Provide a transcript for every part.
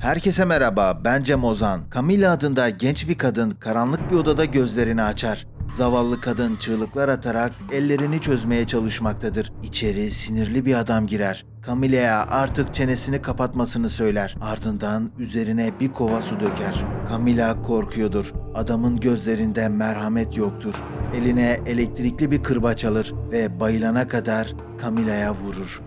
Herkese merhaba, ben Cem Ozan. Camila adında genç bir kadın karanlık bir odada gözlerini açar. Zavallı kadın çığlıklar atarak ellerini çözmeye çalışmaktadır. İçeri sinirli bir adam girer. Camila'ya artık çenesini kapatmasını söyler. Ardından üzerine bir kova su döker. Camila korkuyordur. Adamın gözlerinde merhamet yoktur. Eline elektrikli bir kırbaç alır ve bayılana kadar Camila'ya vurur.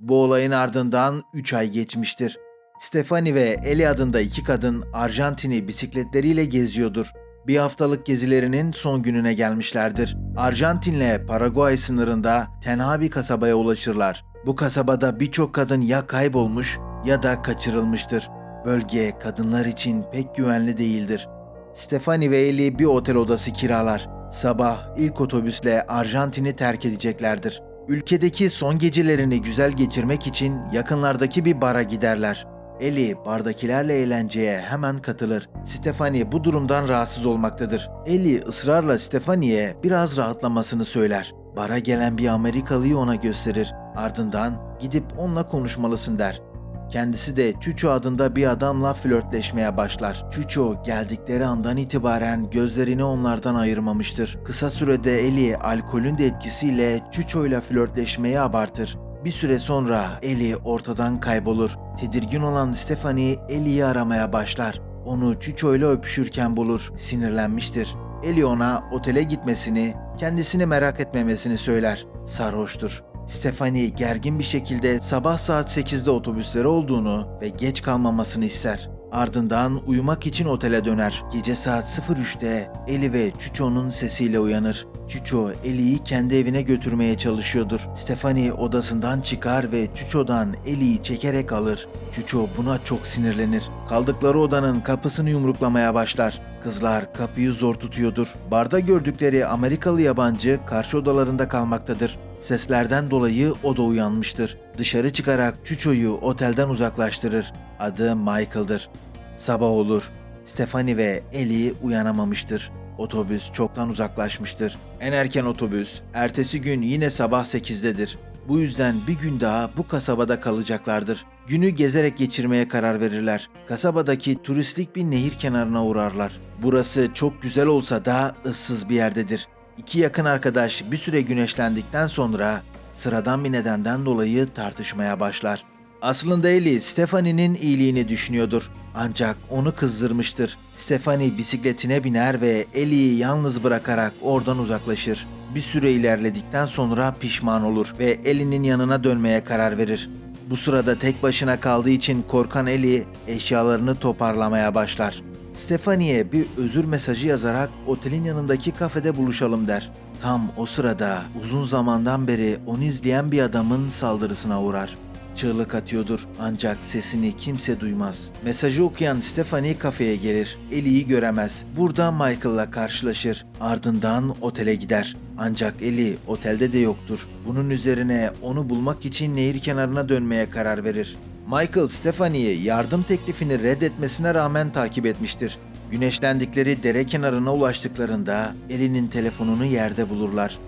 Bu olayın ardından 3 ay geçmiştir. Stefani ve Eli adında iki kadın Arjantin'i bisikletleriyle geziyordur. Bir haftalık gezilerinin son gününe gelmişlerdir. Arjantin'le Paraguay sınırında tenha bir kasabaya ulaşırlar. Bu kasabada birçok kadın ya kaybolmuş ya da kaçırılmıştır. Bölge kadınlar için pek güvenli değildir. Stefani ve Eli bir otel odası kiralar. Sabah ilk otobüsle Arjantin'i terk edeceklerdir. Ülkedeki son gecelerini güzel geçirmek için yakınlardaki bir bara giderler. Eli bardakilerle eğlenceye hemen katılır. Stefani bu durumdan rahatsız olmaktadır. Eli ısrarla Stefani'ye biraz rahatlamasını söyler. Bara gelen bir Amerikalıyı ona gösterir. Ardından gidip onunla konuşmalısın der. Kendisi de Çuço adında bir adamla flörtleşmeye başlar. Çuço geldikleri andan itibaren gözlerini onlardan ayırmamıştır. Kısa sürede Eli alkolün de etkisiyle Çuço ile flörtleşmeyi abartır. Bir süre sonra Eli ortadan kaybolur. Tedirgin olan Stephanie Eli'yi aramaya başlar. Onu Çuço ile öpüşürken bulur. Sinirlenmiştir. Eli ona otele gitmesini, kendisini merak etmemesini söyler. Sarhoştur. Stephanie gergin bir şekilde sabah saat 8'de otobüsleri olduğunu ve geç kalmamasını ister. Ardından uyumak için otele döner. Gece saat 03'te Eli ve Çuço'nun sesiyle uyanır. Çuço Eli'yi kendi evine götürmeye çalışıyordur. Stefani odasından çıkar ve Çuço'dan Eli'yi çekerek alır. Çuço buna çok sinirlenir. Kaldıkları odanın kapısını yumruklamaya başlar. Kızlar kapıyı zor tutuyordur. Barda gördükleri Amerikalı yabancı karşı odalarında kalmaktadır. Seslerden dolayı o da uyanmıştır. Dışarı çıkarak Çuço'yu otelden uzaklaştırır. Adı Michael'dır. Sabah olur. Stefani ve Ellie uyanamamıştır. Otobüs çoktan uzaklaşmıştır. En erken otobüs ertesi gün yine sabah 8'dedir. Bu yüzden bir gün daha bu kasabada kalacaklardır. Günü gezerek geçirmeye karar verirler. Kasabadaki turistik bir nehir kenarına uğrarlar. Burası çok güzel olsa da ıssız bir yerdedir. İki yakın arkadaş bir süre güneşlendikten sonra sıradan bir nedenden dolayı tartışmaya başlar. Aslında Eli Stephanie'nin iyiliğini düşünüyordur. Ancak onu kızdırmıştır. Stephanie bisikletine biner ve Eli'yi yalnız bırakarak oradan uzaklaşır. Bir süre ilerledikten sonra pişman olur ve Eli'nin yanına dönmeye karar verir. Bu sırada tek başına kaldığı için korkan Eli eşyalarını toparlamaya başlar. Stephanie'ye bir özür mesajı yazarak otelin yanındaki kafede buluşalım der. Tam o sırada uzun zamandan beri onu izleyen bir adamın saldırısına uğrar. Çığlık atıyordur ancak sesini kimse duymaz. Mesajı okuyan Stephanie kafeye gelir. Ellie'yi göremez. Burada Michael'la karşılaşır. Ardından otele gider. Ancak Ellie otelde de yoktur. Bunun üzerine onu bulmak için nehir kenarına dönmeye karar verir. Michael Stephanie'ye yardım teklifini reddetmesine rağmen takip etmiştir. Güneşlendikleri dere kenarına ulaştıklarında Ellie'nin telefonunu yerde bulurlar.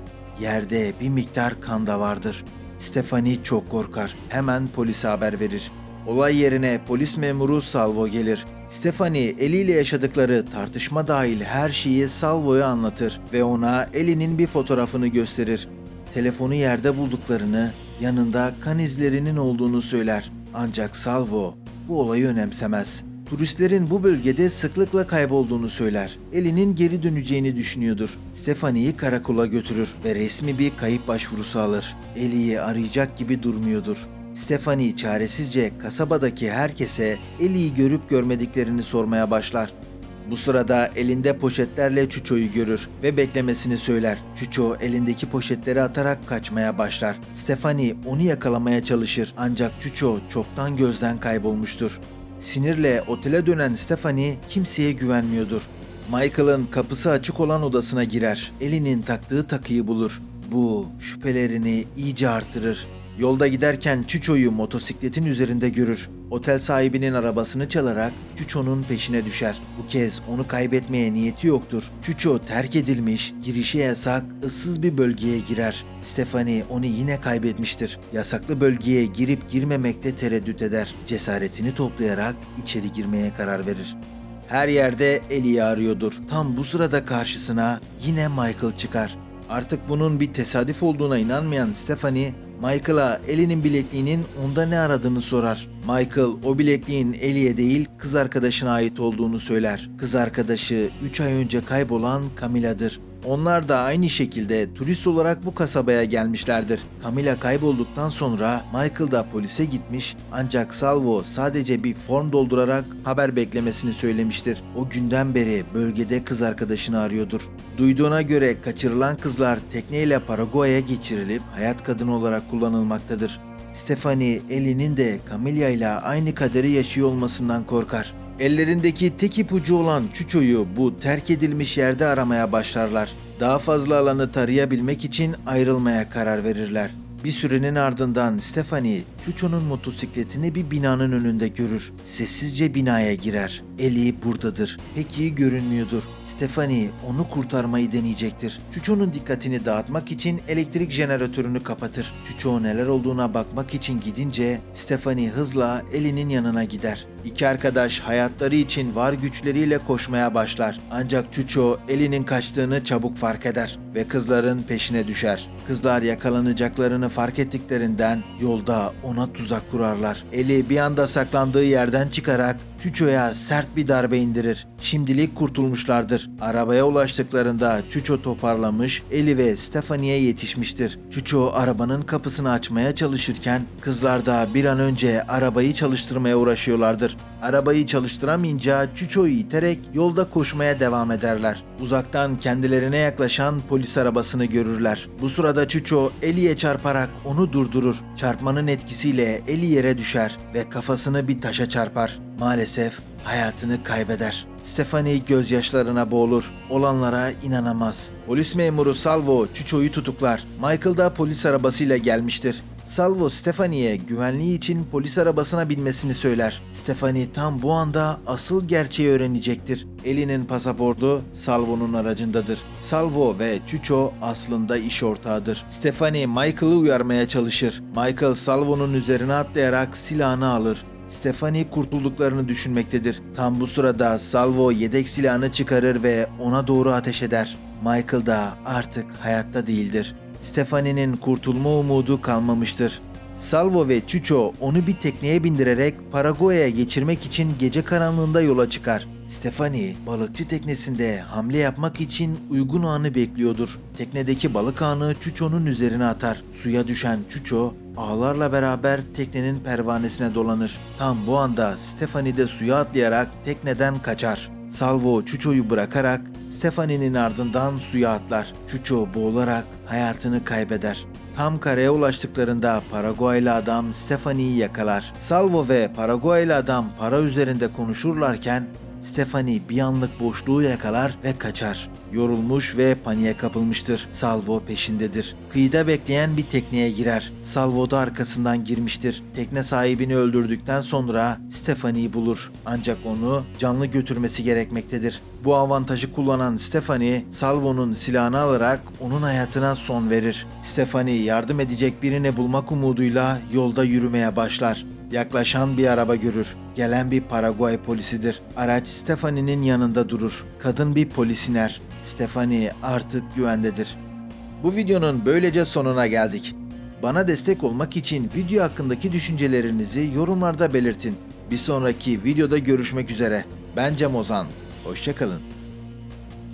Yerde bir miktar kan da vardır. Stefani çok korkar. Hemen polise haber verir. Olay yerine polis memuru Salvo gelir. Stefani eliyle yaşadıkları tartışma dahil her şeyi Salvo'ya anlatır ve ona Eli'nin bir fotoğrafını gösterir. Telefonu yerde bulduklarını, yanında kan izlerinin olduğunu söyler. Ancak Salvo bu olayı önemsemez. Turistlerin bu bölgede sıklıkla kaybolduğunu söyler. Eli'nin geri döneceğini düşünüyordur. Stefani'yi karakola götürür ve resmi bir kayıp başvurusu alır. Eli'yi arayacak gibi durmuyordur. Stefani çaresizce kasabadaki herkese Eli'yi görüp görmediklerini sormaya başlar. Bu sırada elinde poşetlerle Çuço'yu görür ve beklemesini söyler. Çuço elindeki poşetleri atarak kaçmaya başlar. Stefani onu yakalamaya çalışır ancak Çuço çoktan gözden kaybolmuştur. Sinirle otele dönen Stephanie kimseye güvenmiyordur. Michael'ın kapısı açık olan odasına girer. Elinin taktığı takıyı bulur. Bu şüphelerini iyice arttırır. Yolda giderken Çuço'yu motosikletin üzerinde görür. Otel sahibinin arabasını çalarak Çuço'nun peşine düşer. Bu kez onu kaybetmeye niyeti yoktur. Çuço terk edilmiş, girişi yasak, ıssız bir bölgeye girer. Stephanie onu yine kaybetmiştir. Yasaklı bölgeye girip girmemekte tereddüt eder. Cesaretini toplayarak içeri girmeye karar verir. Her yerde Ellie'yi arıyordur. Tam bu sırada karşısına yine Michael çıkar. Artık bunun bir tesadüf olduğuna inanmayan Stephanie, Michael'a Ellie'nin bilekliğinin onda ne aradığını sorar. Michael o bilekliğin Ellie'ye değil kız arkadaşına ait olduğunu söyler. Kız arkadaşı 3 ay önce kaybolan Camilla'dır. Onlar da aynı şekilde turist olarak bu kasabaya gelmişlerdir. Camila kaybolduktan sonra Michael da polise gitmiş ancak Salvo sadece bir form doldurarak haber beklemesini söylemiştir. O günden beri bölgede kız arkadaşını arıyordur. Duyduğuna göre kaçırılan kızlar tekneyle Paraguay'a geçirilip hayat kadını olarak kullanılmaktadır. Stephanie, Ellie'nin de Camilla ile aynı kaderi yaşıyor olmasından korkar. Ellerindeki tek ipucu olan Çuço'yu bu terk edilmiş yerde aramaya başlarlar. Daha fazla alanı tarayabilmek için ayrılmaya karar verirler. Bir sürenin ardından Stephanie, Çuço'nun motosikletini bir binanın önünde görür. Sessizce binaya girer. Ellie buradadır. Pek iyi görünmüyordur. Stephanie onu kurtarmayı deneyecektir. Çuço'nun dikkatini dağıtmak için elektrik jeneratörünü kapatır. Çuço neler olduğuna bakmak için gidince Stephanie hızla Ellie'nin yanına gider. İki arkadaş hayatları için var güçleriyle koşmaya başlar. Ancak Çuço Ellie'nin kaçtığını çabuk fark eder ve kızların peşine düşer. Kızlar yakalanacaklarını fark ettiklerinden yolda ona tuzak kurarlar. Ellie bir anda saklandığı yerden çıkarak Çuço'ya sert bir darbe indirir. Şimdilik kurtulmuşlardır. Arabaya ulaştıklarında Çuço toparlamış, Eli ve Stephanie'ye yetişmiştir. Çuço arabanın kapısını açmaya çalışırken kızlar da bir an önce arabayı çalıştırmaya uğraşıyorlardır. Arabayı çalıştıramayınca Çuço'yu iterek yolda koşmaya devam ederler. Uzaktan kendilerine yaklaşan polis arabasını görürler. Bu sırada Çuço Eli'ye çarparak onu durdurur. Çarpmanın etkisiyle Eli yere düşer ve kafasını bir taşa çarpar. Maalesef hayatını kaybeder. Stephanie gözyaşlarına boğulur. Olanlara inanamaz. Polis memuru Salvo Çuço'yu tutuklar. Michael da polis arabasıyla gelmiştir. Salvo Stephanie'ye güvenliği için polis arabasına binmesini söyler. Stephanie tam bu anda asıl gerçeği öğrenecektir. Ellie'nin pasaportu Salvo'nun aracındadır. Salvo ve Chucho aslında iş ortağıdır. Stephanie Michael'ı uyarmaya çalışır. Michael Salvo'nun üzerine atlayarak silahını alır. Stephanie kurtulduklarını düşünmektedir. Tam bu sırada Salvo yedek silahını çıkarır ve ona doğru ateş eder. Michael da artık hayatta değildir. Stephanie'nin kurtulma umudu kalmamıştır. Salvo ve Chucho onu bir tekneye bindirerek Paraguay'a geçirmek için gece karanlığında yola çıkar. Stephanie balıkçı teknesinde hamle yapmak için uygun anı bekliyordur. Teknedeki balık ağını Chucho'nun üzerine atar. Suya düşen Chucho ağlarla beraber teknenin pervanesine dolanır. Tam bu anda Stephanie de suya atlayarak tekneden kaçar. Salvo Chucho'yu bırakarak Stephanie'nin ardından suya atlar. Chucho boğularak hayatını kaybeder. Tam karaya ulaştıklarında Paraguaylı adam Stephanie'yi yakalar. Salvo ve Paraguaylı adam para üzerinde konuşurlarken Stephanie bir anlık boşluğu yakalar ve kaçar. Yorulmuş ve paniğe kapılmıştır. Salvo peşindedir. Kıyıda bekleyen bir tekneye girer. Salvo da arkasından girmiştir. Tekne sahibini öldürdükten sonra Stephanie'yi bulur. Ancak onu canlı götürmesi gerekmektedir. Bu avantajı kullanan Stephanie, Salvo'nun silahını alarak onun hayatına son verir. Stephanie yardım edecek birini bulmak umuduyla yolda yürümeye başlar. Yaklaşan bir araba görür. Gelen bir Paraguay polisidir. Araç Stephanie'nin yanında durur. Kadın bir polis iner. Artık güvendedir. Bu videonun böylece sonuna geldik. Bana destek olmak için video hakkındaki düşüncelerinizi yorumlarda belirtin. Bir sonraki videoda görüşmek üzere. Ben Cem Ozan. Hoşçakalın.